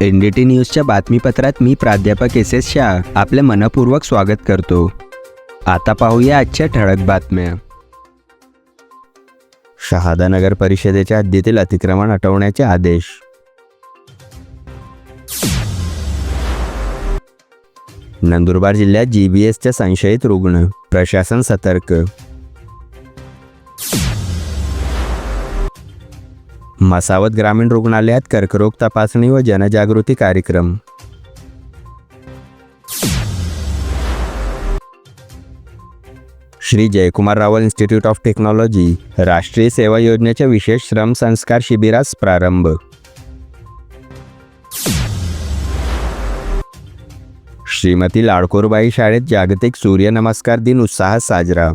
N D T न्यूजच्या बातमीपत्रात मी प्राध्यापक S S Shah आपले मनपूर्वक स्वागत करतो. आता पाहूया आजच्या ठळक बातम्या. शहादा नगर परिषदेच्या हद्दीतील अतिक्रमण हटवण्याचे आदेश. नंदुरबार जिल्ह्यात जी बी एसच्या संशयित रुग्ण. प्रशासन सतर्क. मसावत ग्रामीण रुग्णालयात कर्करोग तपासणी व जनजागृती कार्यक्रम. Shri Jaykumar Rawal institute of technology राष्ट्रीय सेवा योजनेच्या विशेष श्रम संस्कार शिबिरास प्रारंभ. श्रीमती लाडकोरबाई शाळेत जागतिक सूर्यनमस्कार दिन उत्साहात साजरा.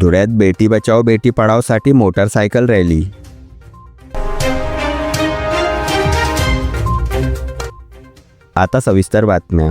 धुळ्यात बेटी बचाओ बेटी पढाओसाठी मोटरसायकल रॅली. आता सविस्तर बातम्या.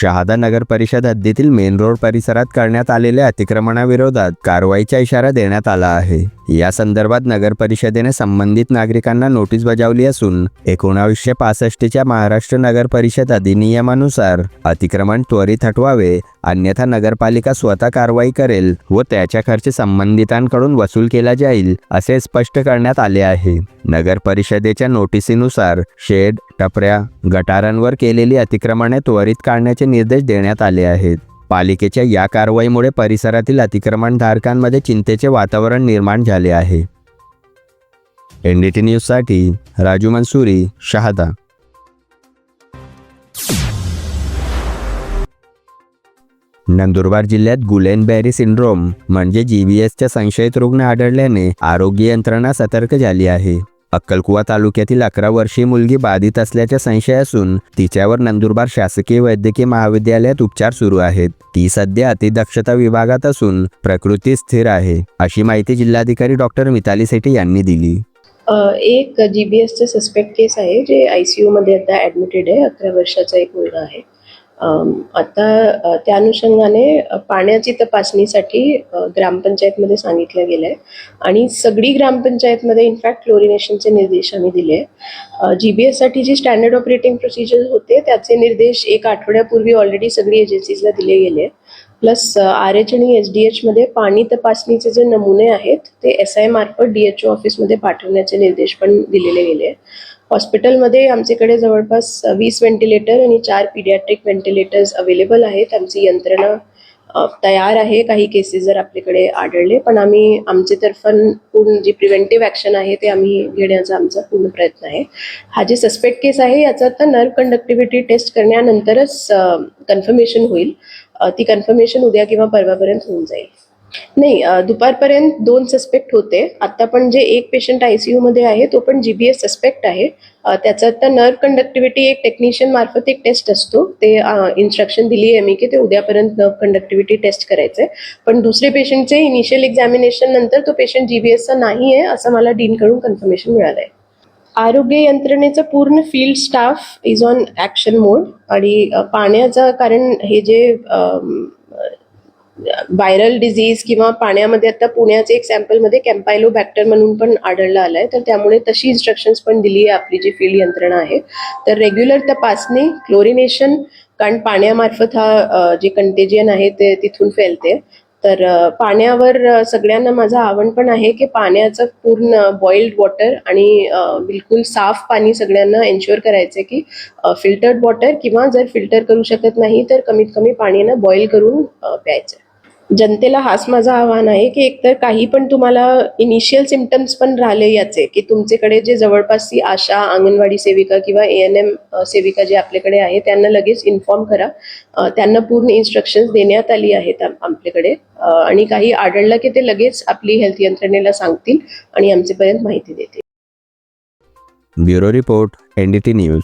शहादा नगर परिषद हद्दीतील मेन रोड परिसरात करण्यात आलेल्या अतिक्रमणाविरोधात कारवाईचा इशारा देण्यात आला आहे. या संदर्भात नगर परिषदेने संबंधित नागरिकांना नोटीस बजावली असून एकोणावीसशे पासष्टच्या महाराष्ट्र नगर परिषद अधिनियमानुसार अतिक्रमण त्वरित हटवावे अन्यथा नगरपालिका स्वतः कारवाई करेल व त्याच्या खर्च संबंधितांकडून वसूल केला जाईल असे स्पष्ट करण्यात आले आहे. नगर परिषदेच्या नोटिसीनुसार शेड टपऱ्या गटारांवर केलेली अतिक्रमणे त्वरित काढण्याचे निर्देश देण्यात आले आहेत. पालिकेच्या या कारवाईमुळे परिसरातील अतिक्रमणधारकांमध्ये चिंतेचे वातावरण निर्माण झाले आहे. एनडीटी न्यूजसाठी राजू मनसुरी शहादा. नंदुरबार जिल्ह्यात गुलेनबॅरी सिंड्रोम म्हणजे जीबीएसच्या संशयित रुग्ण आढळल्याने आरोग्य यंत्रणा सतर्क झाली आहे. अक्कलकुवा तालुक्यातील अकरा वर्षीय मुलगी बाधित असल्याचा संशय असून तिच्यावर नंदुरबार शासकीय वैद्यकीय महाविद्यालयात उपचार सुरू आहेत. ती सध्या अतिदक्षता विभागात असून प्रकृती स्थिर आहे अशी माहिती जिल्हाधिकारी डॉक्टर मिताली सेठी यांनी दिली. एक जी बी एसचं सस्पेक्ट केस आहे जे आय सी यूमध्ये आता ॲडमिटेड आहे अकरा वर्षाचा एक मुलगा आहे. आता त्या अनुषंगाने पाण्याची तपासणीसाठी ग्रामपंचायतमध्ये सांगितलं गेलं आहे आणि सगळी ग्रामपंचायतमध्ये इनफॅक्ट क्लोरिनेशनचे निर्देश आम्ही दिले जी बी एससाठी जी स्टँडर्ड ऑपरेटिंग प्रोसिजर होते त्याचे निर्देश एक आठवड्यापूर्वी ऑलरेडी सगळी एजन्सीजला दिले गेले. प्लस आर एच आणि एस डी एचमध्ये पाणी तपासणीचे जे नमुने आहेत ते एस आय मार्फत डी एच ओ ऑफिसमध्ये पाठवण्याचे निर्देश पण दिलेले गेले. हॉस्पिटलमध्ये आमच्याकडे जवळपास वीस व्हेंटिलेटर आणि चार पिडियाट्रिक व्हेंटिलेटर्स अवेलेबल आहेत. आमची यंत्रणा तयार आहे. काही केसेस जर आपल्याकडे आढळले पण आम्ही आमचे तर्फन पूर्ण जी प्रिव्हेंटिव्ह ॲक्शन आहे ते आम्ही घेण्याचा आमचा पूर्ण प्रयत्न आहे. हा जे सस्पेक्ट केस आहे याचा आता नर्व कंडक्टिव्हिटी टेस्ट करण्यानंतरच कन्फर्मेशन होईल. ती कन्फर्मेशन उद्या किंवा परवापर्यंत होऊन जाईल. नाही दुपारपर्यंत दोन सस्पेक्ट होते. आता पण जे एक पेशंट आयसीयू मध्ये आहे तो पण जीबीएस सस्पेक्ट आहे. त्याचा आता नर्व कंडक्टिव्हिटी एक टेक्निशियन मार्फत एक टेस्ट असतो. ते इन्स्ट्रक्शन दिली आहे मी की ते उद्यापर्यंत नर्व कंडक्टिव्हिटी टेस्ट करायचंय. पण दुसरे पेशंटचे इनिशियल एक्झामिनेशन नंतर तो पेशंट जीबीएसचा नाही आहे असं मला डीनकडून कन्फर्मेशन मिळालंय. आरोग्य यंत्रणेचं पूर्ण field staff is on action mode आणि पाण्याचा पाण्याचं कारण हे जे व्हायरल डिझीज किंवा पाण्यामध्ये आता पुण्याचे एक सॅम्पलमध्ये कॅम्पायलो बॅक्टर म्हणून पण आढळलं आहे तर त्यामुळे तशी इन्स्ट्रक्शन्स पण दिली आहे आपली जी फील्ड यंत्रणा आहे. तर रेग्युलर तपासणी क्लोरिनेशन कारण पाण्यामार्फत हा जे कंटेजियन आहे ते तिथून फैलते. तर पाण्यावर सगळ्यांना माझं आवड पण आहे की पाण्याचं पूर्ण बॉइल्ड वॉटर आणि बिलकुल साफ पाणी सगळ्यांना एन्श्युअर करायचं की फिल्टर्ड वॉटर किंवा जर फिल्टर करू शकत नाही तर कमीत कमी पाणी ना बॉईल करून प्यायचं. जनतेला हाच माझा आव्हान आहे की एकतर काही पण तुम्हाला इनिशियल सिमटम्स पण राहिले याचे की तुमच्याकडे जे जवळपासची आशा अंगणवाडी सेविका किंवा ए एन एम सेविका जे आपल्याकडे आहे त्यांना लगेच इन्फॉर्म करा. त्यांना पूर्ण इन्स्ट्रक्शन्स देण्यात आली आहेत आपल्याकडे. आणि काही आढळलं की ते लगेच आपली हेल्थ यंत्रणेला सांगतील आणि आमच्यापर्यंत माहिती देतील. Bureau report NDT news.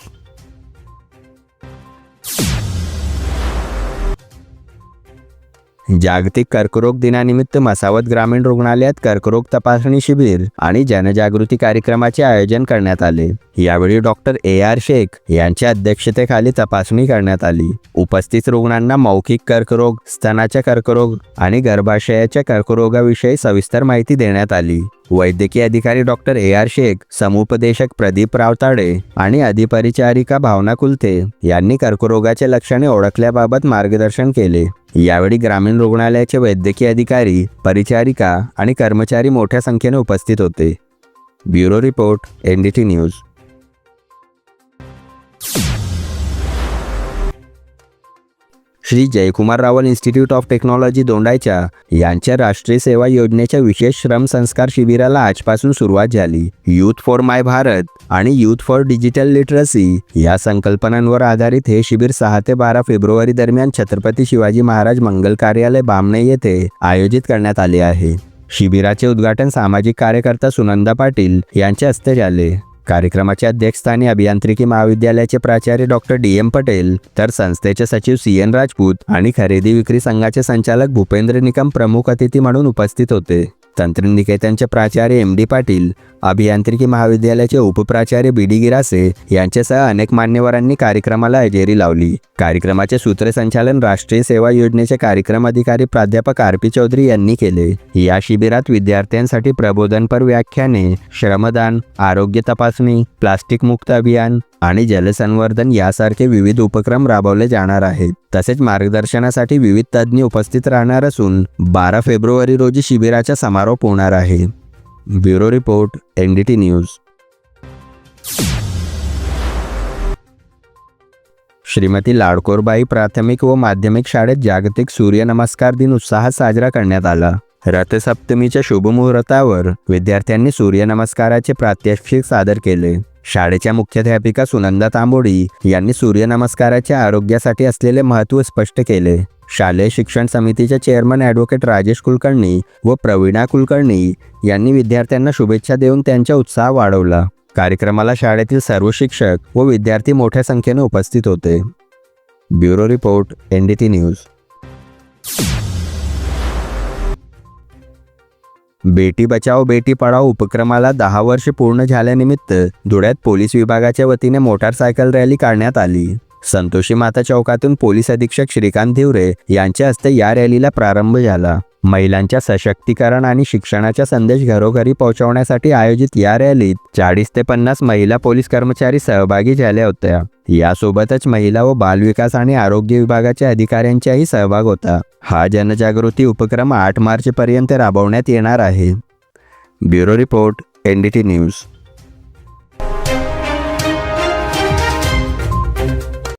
जागतिक कर्करोग दिनानिमित्त मसावत ग्रामीण रुग्णालयात कर्करोग तपासणी शिबिर आणि जनजागृती कार्यक्रमाचे आयोजन करण्यात आले. यावेळी डॉक्टर ए आर शेख यांच्या अध्यक्षतेखाली तपासणी करण्यात आली. उपस्थित रुग्णांना मौखिक कर्करोग स्तनाच्या कर्करोग आणि गर्भाशयाच्या कर्करोगाविषयी सविस्तर माहिती देण्यात आली. वैद्यकीय अधिकारी डॉक्टर ए आर शेख समुपदेशक प्रदीप रावताडे आणि अधिपरिचारिका भावना कुलते यांनी कर्करोगाचे लक्षणे ओळखल्याबाबत मार्गदर्शन केले. यावेळी ग्रामीण रुग्णालयाचे वैद्यकीय अधिकारी परिचारिका आणि कर्मचारी मोठ्या संख्येने उपस्थित होते. Bureau report N D T news. Shri Jaykumar Rawal institute of technology दोंडायच्या यांच्या राष्ट्रीय सेवा योजनेच्या विशेष श्रम संस्कार शिबिराला आजपासून सुरुवात झाली. युथ फॉर माय भारत आणि युथ फॉर डिजिटल लिटरसी या संकल्पनांवर आधारित हे शिबिर सहा ते बारा फेब्रुवारी दरम्यान छत्रपती शिवाजी महाराज मंगल कार्यालय बामणे येथे आयोजित करण्यात आले आहे. शिबिराचे उद्घाटन सामाजिक कार्यकर्ता सुनंदा पाटील यांच्या हस्ते झाले. कार्यक्रमाच्या अध्यक्षस्थानी अभियांत्रिकी महाविद्यालयाचे प्राचार्य डॉक्टर डी. एम पटेल तर संस्थेचे सचिव सी एन राजपूत आणि खरेदी विक्री संघाचे संचालक भूपेंद्र निकम प्रमुख अतिथी म्हणून उपस्थित होते. तंत्रनिकेतनचे निकेतनचे प्राचार्य एम डी पाटील अभियांत्रिकी महाविद्यालयाचे उपप्राचार्य बी डी गिरासे यांच्यासह अनेक मान्यवरांनी कार्यक्रमाला हजेरी लावली. कार्यक्रमाचे सूत्रसंचालन राष्ट्रीय सेवा योजनेचे कार्यक्रम अधिकारी प्राध्यापक आर पी चौधरी यांनी केले. या शिबिरात विद्यार्थ्यांसाठी प्रबोधनपर व्याख्याने श्रमदान आरोग्य तपासणी प्लास्टिक मुक्त अभियान आणि जलसंवर्धन यासारखे विविध उपक्रम राबवले जाणार आहेत. तसेच मार्गदर्शनासाठी विविध तज्ज्ञ उपस्थित राहणार असून बारा फेब्रुवारी रोजी शिबिराचा समारोप होणार आहे. Bureau report N D T news. Shrimati Ladkorbai प्राथमिक व माध्यमिक शाळेत जागतिक सूर्यनमस्कार दिन उत्साहात साजरा करण्यात आला. रथसप्तमीच्या शुभमुहूर्तावर विद्यार्थ्यांनी सूर्यनमस्काराचे प्रात्यक्षिक सादर केले. शाळेच्या मुख्याध्यापिका सुनंदा तांबोडी यांनी सूर्यनमस्काराच्या आरोग्यासाठी असलेले महत्त्व स्पष्ट केले. शालेय शिक्षण समितीचे चेअरमन ॲडव्होकेट राजेश कुलकर्णी व प्रवीणा कुलकर्णी यांनी विद्यार्थ्यांना शुभेच्छा देऊन त्यांचा उत्साह वाढवला. कार्यक्रमाला शाळेतील सर्व शिक्षक व विद्यार्थी मोठ्या संख्येने उपस्थित होते. Bureau report N D T news. Beti Bachao Beti Padhao उपक्रमाला दहा वर्ष पूर्ण झाल्यानिमित्त धुळ्यात पोलीस विभागाच्या वतीने मोटारसायकल रॅली काढण्यात आली. संतोषी माता चौकातून पोलीस अधीक्षक श्रीकांत धिवरे यांच्या हस्ते या रॅलीला प्रारंभ झाला. महिलांच्या सशक्तीकरण आणि शिक्षणाचा संदेश घरोघरी पोहोचवण्यासाठी आयोजित या रॅलीत चाळीस ते पन्नास महिला पोलीस कर्मचारी सहभागी झाल्या होत्या. यासोबतच महिला व बालविकास आणि आरोग्य विभागाच्या अधिकाऱ्यांचाही सहभाग होता. हा जनजागृती उपक्रम आठ मार्चपर्यंत राबवण्यात येणार आहे. Bureau report N D T news.